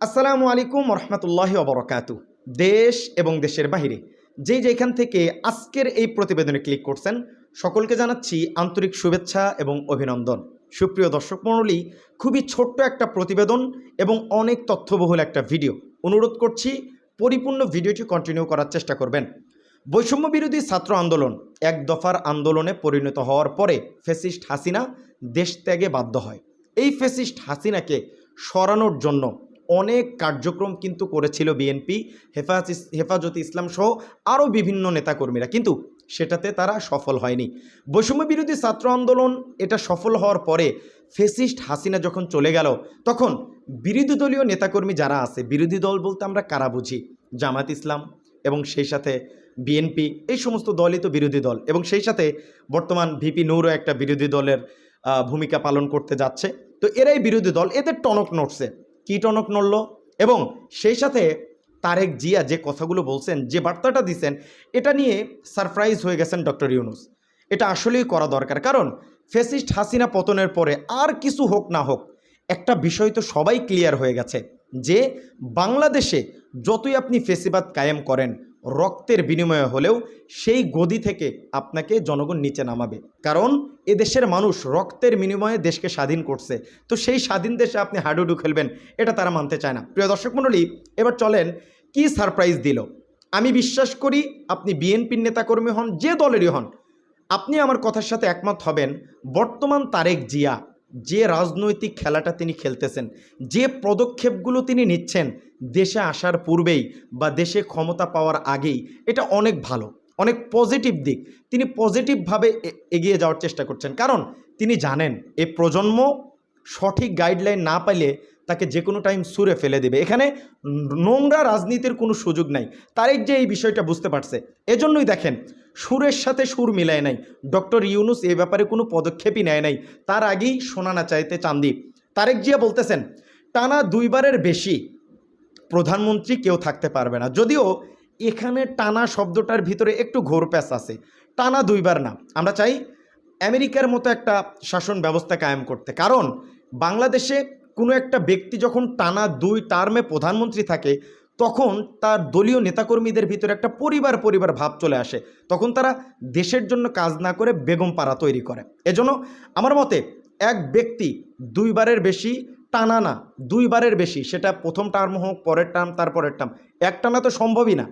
আসসালামু আলাইকুম রহমতুল্লাহ অবরকাতু দেশ এবং দেশের বাহিরে যে যেখান থেকে আজকের এই প্রতিবেদনে ক্লিক করছেন, সকলকে জানাচ্ছি আন্তরিক শুভেচ্ছা এবং অভিনন্দন। সুপ্রিয় দর্শক মণ্ডলী, খুবই ছোট্ট একটা প্রতিবেদন এবং অনেক তথ্যবহুল একটা ভিডিও। অনুরোধ করছি, পরিপূর্ণ ভিডিওটি কন্টিনিউ করার চেষ্টা করবেন। বৈষম্য বিরোধী ছাত্র আন্দোলন এক দফার আন্দোলনে পরিণত হওয়ার পরে ফেসিস্ট হাসিনা দেশ ত্যাগে বাধ্য হয়। এই ফেসিস্ট হাসিনাকে সরানোর জন্য অনেক কার্যক্রম কিন্তু করেছিল বিএনপি, হেফাজ হেফাজত ইসলাম সহ আরও বিভিন্ন নেতাকর্মীরা। কিন্তু সেটাতে তারা সফল হয়নি। বৈষম্য বিরোধী ছাত্র আন্দোলন এটা সফল হওয়ার পরে ফেসিস্ট হাসিনা যখন চলে গেল, তখন বিরোধী দলীয় নেতাকর্মী যারা আছে, বিরোধী দল বলতে আমরা কারা বুঝি? জামাত ইসলাম এবং সেই সাথে বিএনপি, এই সমস্ত দলই তো বিরোধী দল এবং সেই সাথে বর্তমান ভিপি নূরও একটা বিরোধী দলের ভূমিকা পালন করতে যাচ্ছে। তো এরাই বিরোধী দল, এদের টনক নড়ছে। কী টনক নড়ল? এবং সেই সাথে তারেক জিয়া যে কথাগুলো বলছেন, যে বার্তাটা দিছেন, এটা নিয়ে সারপ্রাইজ হয়ে গেছেন ডক্টর ইউনুস। এটা আসলেই করা দরকার। কারণ ফেসিস্ট হাসিনা পতনের পরে আর কিছু হোক না হোক, একটা বিষয় তো সবাই ক্লিয়ার হয়ে গেছে যে বাংলাদেশে যতই আপনি ফেসিবাদ কায়েম করেন রক্তের বিনিময়ে হলেও সেই গদি থেকে আপনাকে জনগণ নিচে নামাবে। কারণ এদেশের মানুষ রক্তের বিনিময়ে দেশকে স্বাধীন করছে। তো সেই স্বাধীন দেশে আপনি হাডুডু খেলবেন, এটা তারা মানতে চায় না। প্রিয় দর্শক মণ্ডলী, এবার চলেন কি সারপ্রাইজ দিল? আমি বিশ্বাস করি আপনি বিএনপির নেতাকর্মী হন, যে দলেরই হন। আপনি আমার কথার সাথে একমত হবেন, বর্তমান তারেক জিয়া। যে রাজনৈতিক খেলাটা তিনি খেলতেছেন, যে পদক্ষেপগুলো তিনি নিচ্ছেন দেশে আসার পূর্বেই বা দেশে ক্ষমতা পাওয়ার আগেই, এটা অনেক ভালো, অনেক পজিটিভ দিক। তিনি পজিটিভভাবে এগিয়ে যাওয়ার চেষ্টা করছেন। কারণ তিনি জানেন এই প্রজন্ম সঠিক গাইডলাইন না পাইলে তাকে যে কোনো টাইম সুরে ফেলে দেবে। এখানে নোংরা রাজনীতির কোনো সুযোগ নাই। তারেক যে এই বিষয়টা বুঝতে পারছে। এজন্যই দেখেন সুরের সাথে সুর মিলায় নাই। ডক্টর ইউনুস এ ব্যাপারে কোনো পদক্ষেপই নেয় নাই। তার আগেই শোনা না চাইতে চান্দি তারেক জিয়া বলতেছেন, টানা দুইবারের বেশি প্রধানমন্ত্রী কেউ থাকতে পারবে না। যদিও এখানে টানা শব্দটার ভিতরে একটু ঘোর প্যাচ আছে। টানা দুইবার না। আমরা চাই আমেরিকার মতো একটা শাসন ব্যবস্থা কায়েম করতে। কারণ বাংলাদেশে কোনো একটা ব্যক্তি যখন টানা দুই টার্মে প্রধানমন্ত্রী থাকে তখন তার দলীয় নেতাকর্মীদের ভিতরে একটা পরিবার পরিবার ভাব চলে আসে। তখন তারা দেশের জন্য কাজ না করে বেগম পাড়া তৈরি করে। এজন্য আমার মতে এক ব্যক্তি দুইবারের বেশি টানা না, দুইবারের বেশি, সেটা প্রথম টার্ম হোক, পরের টার্ম তারপরের টার্ম এক টানা তো সম্ভবই না।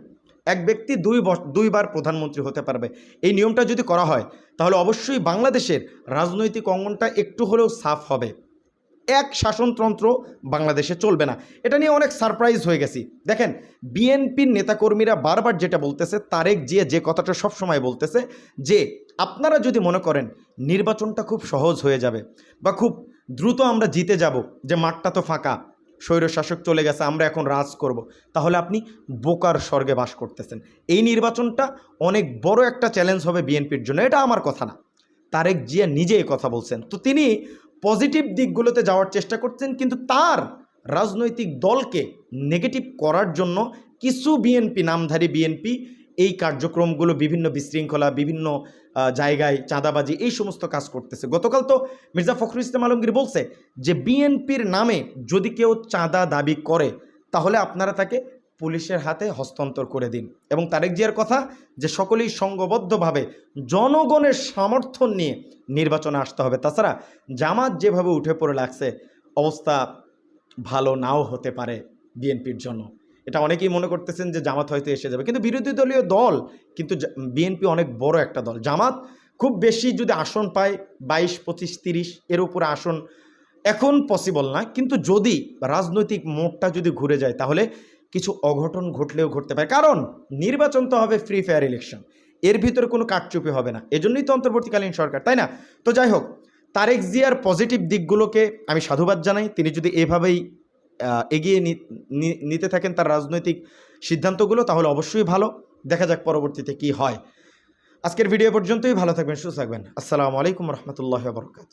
এক ব্যক্তি দুই দুইবার প্রধানমন্ত্রী হতে পারবে। এই নিয়মটা যদি করা হয়, তাহলে অবশ্যই বাংলাদেশের রাজনৈতিক অঙ্গনটা একটু হলেও সাফ হবে। এক শাসনতন্ত্র বাংলাদেশে চলবে না। এটা নিয়ে অনেক সারপ্রাইজ হয়ে গেছি। দেখেন, বিএনপির নেতাকর্মীরা বারবার যেটা বলতেছে, তারেক জিয়া যে কথাটা সবসময় বলতেছে, যে আপনারা যদি মনে করেন নির্বাচনটা খুব সহজ হয়ে যাবে বা খুব দ্রুত আমরা জিতে যাব, যে মাঠটা তো ফাঁকা, স্বৈরশাসক চলে গেছে, আমরা এখন রাজ করব। তাহলে আপনি বোকার স্বর্গে বাস করতেছেন। এই নির্বাচনটা অনেক বড় একটা চ্যালেঞ্জ হবে বিএনপির জন্য, এটা আমার কথা না। তারেক জিয়া নিজে কথা বলছেন। তো তিনি পজিটিভ দিকগুলোতে যাওয়ার চেষ্টা করছেন, কিন্তু তার রাজনৈতিক দলকে নেগেটিভ করার জন্য কিছু বিএনপি, নামধারী বিএনপি এই কার্যক্রমগুলো বিভিন্ন বিশৃঙ্খলা, বিভিন্ন জায়গায় চাঁদাবাজি এই সমস্ত কাজ করতেছে। গতকাল তো মির্জা ফখরুল ইসলাম আলমগীর বলছে যে, বিএনপির নামে যদি কেউ চাঁদা দাবি করে, তাহলে আপনারা তাকে পুলিশের হাতে হস্তান্তর করে দিন। এবং তারেক জিয়ার কথা যে সকলেই সংঘবদ্ধভাবে জনগণের সমর্থন নিয়ে নির্বাচনে আসতে হবে। তাছাড়া জামাত যেভাবে উঠে পড়ে লাগছে, অবস্থা ভালো নাও হতে পারে বিএনপির জন্য। এটা অনেকেই মনে করতেছেন যে জামাত হয়তো এসে যাবে। কিন্তু বিরোধী দলীয় দল, কিন্তু বিএনপি অনেক বড় একটা দল। জামাত খুব বেশি যদি আসন পায় বাইশ, পঁচিশ, তিরিশ, এর উপরে আসন এখন পসিবল না। কিন্তু যদি রাজনৈতিক মোড়টা যদি ঘুরে যায়, তাহলে কিছু অঘটন ঘটলেও ঘটতে পারে। কারণ নির্বাচন তো হবে ফ্রি ফেয়ার ইলেকশন এর ভিতরে কোনো কারচুপি হবে না। এজন্যই তো অন্তর্বর্তীকালীন সরকার, তাই না? তো যাই হোক, তারেক জিয়ার পজিটিভ দিকগুলোকে আমি সাধুবাদ জানাই। তিনি যদি এভাবেই এগিয়ে নিতে থাকেন তার রাজনৈতিক সিদ্ধান্তগুলো, তাহলে অবশ্যই ভালো। দেখা যাক পরবর্তীতে কি হয়। আজকের ভিডিও পর্যন্তই। ভালো থাকবেন, সুস্থ থাকবেন। আসসালামু আলাইকুম রহমতুল্লাহ বরকাত